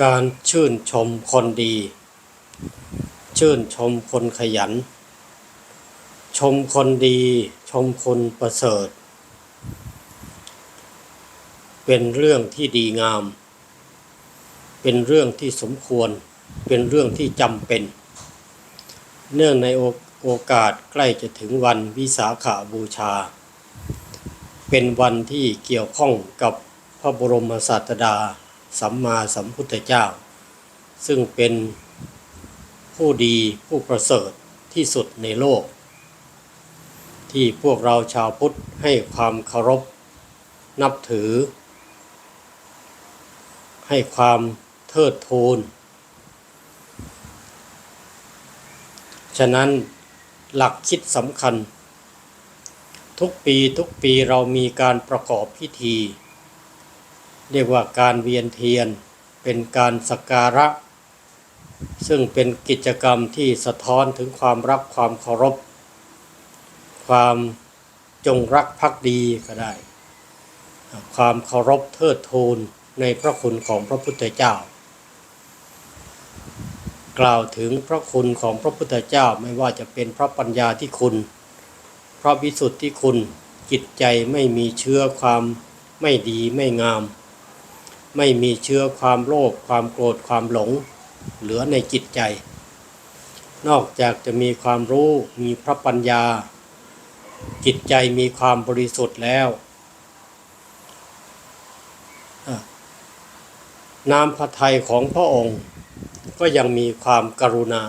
การชื่นชมคนดี ชื่นชมคนขยัน ชมคนดี ชมคนประเสริฐ เป็นเรื่องที่ดีงาม เป็นเรื่องที่สมควร เป็นเรื่องที่จำเป็น เนื่องในโอโอกาสใกล้จะถึงวันวิสาขาบูชา เป็นวันที่เกี่ยวข้องกับพระบรมศาสดา สัมมาสัมพุทธเจ้า ซึ่งเป็นผู้ดีผู้ประเสริฐที่สุดในโลก ที่พวกเราชาวพุทธให้ความเคารพ นับถือ ให้ความเทิดทูนฉะนั้นหลักคิดสำคัญ ทุกปีทุกปีเรามีการประกอบพิธี เรียกว่าการเวียนเทียน เป็นการสักการะ ซึ่งเป็นกิจกรรมที่สะท้อนถึงความรักความเคารพ ความจงรักภักดีก็ได้ ความเคารพเทิดทูนในพระคุณของพระพุทธเจ้า กล่าวถึงพระคุณของพระพุทธเจ้าไม่ว่าจะเป็นพระปัญญาที่คุณ พระวิสุทธิคุณจิตใจไม่มีเชื้อความไม่ดีไม่งาม ไม่มีเชื้อความโลภความโกรธความหลง เหลือในจิตใจ นอกจากจะมีความรู้มีพระปัญญา จิตใจมีความบริสุทธิ์แล้วน้ำพระทัยของพระองค์ ก็ยังมีความกรุณา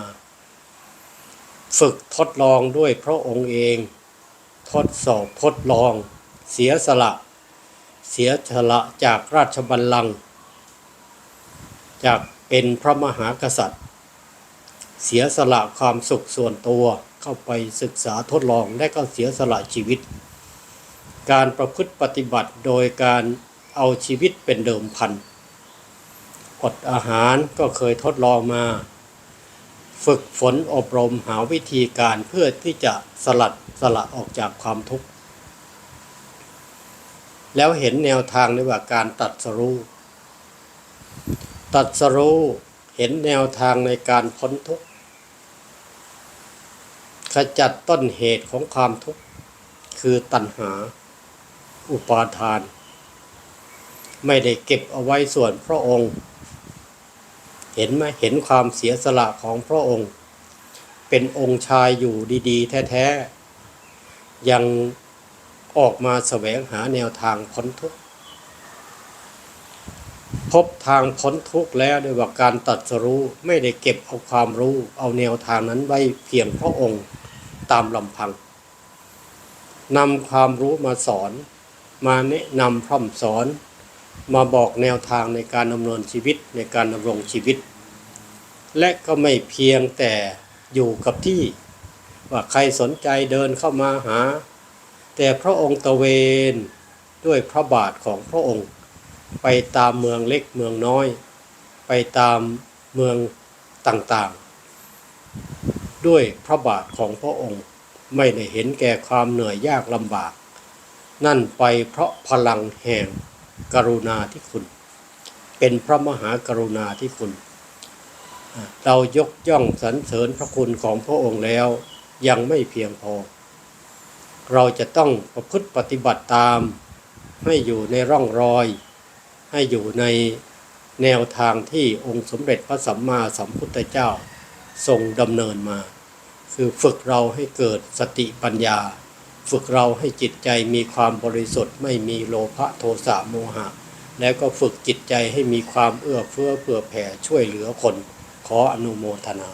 ฝึกทดลองด้วยพระองค์เอง ทดสอบทดลอง เสียสละ เสียสละจากราชบัลลังก์จากเป็นพระมหากษัตริย์ เสียสละความสุขส่วนตัวเข้าไปศึกษาทดลองและก็เสียสละชีวิต การประพฤติปฏิบัติโดยการเอาชีวิตเป็นเดิมพันอดอาหารก็เคยทดลองมา ฝึกฝนอบรมหาวิธีการเพื่อที่จะสลัดสละออกจากความทุกข์ แล้วเห็นแนวทางในว่าการตัดสรู้ตัดสรู้เห็นแนวทางในการพ้นทุกข์ขจัดต้นเหตุของความทุกข์คือตัณหา อุปาทาน ไม่ได้เก็บเอาไว้ส่วนพระองค์ เห็นไหมเห็นความเสียสละของพระองค์ เป็นองค์ชายอยู่ดี ๆ แท้ ๆ ยัง ออกมาแสวงหาแนวทางพ้นทุกข์พบทางพ้นทุกข์แล้วด้วยว่าการตัดสรู้ไม่ได้เก็บเอาความรู้ เอาแนวทางนั้นไว้เพียงพระองค์ตามลำพังนำความรู้มาสอน มาแนะนำพร่ำสอน มาบอกแนวทางในการดำเนินชีวิตในการดำรงชีวิต และก็ไม่เพียงแต่อยู่กับที่ ว่าใครสนใจเดินเข้ามาหา แต่พระองค์ตะเวนด้วยพระบาทของพระองค์ ไปตามเมืองเล็กเมืองน้อย ไปตามเมืองต่างๆ ด้วยพระบาทของพระองค์ไม่ได้เห็นแก่ความเหนื่อยยากลำบาก นั่นไปเพราะพลังแห่งกรุณาที่คุณ เป็นพระมหากรุณาที่คุณ เรายกย่องสรรเสริญพระคุณของพระองค์แล้วยังไม่เพียงพอ เราจะต้องประพฤติปฏิบัติตาม ให้อยู่ในร่องรอย ให้อยู่ในแนวทางที่องค์สมเด็จพระสัมมาสัมพุทธเจ้าทรงดำเนินมา คือฝึกเราให้เกิดสติปัญญา ฝึกเราให้จิตใจมีความบริสุทธิ์ไม่มีโลภะโทสะโมหะ แล้วก็ฝึกจิตใจให้มีความเอื้อเฟื้อเผื่อแผ่ช่วยเหลือคน ขออนุโมทนา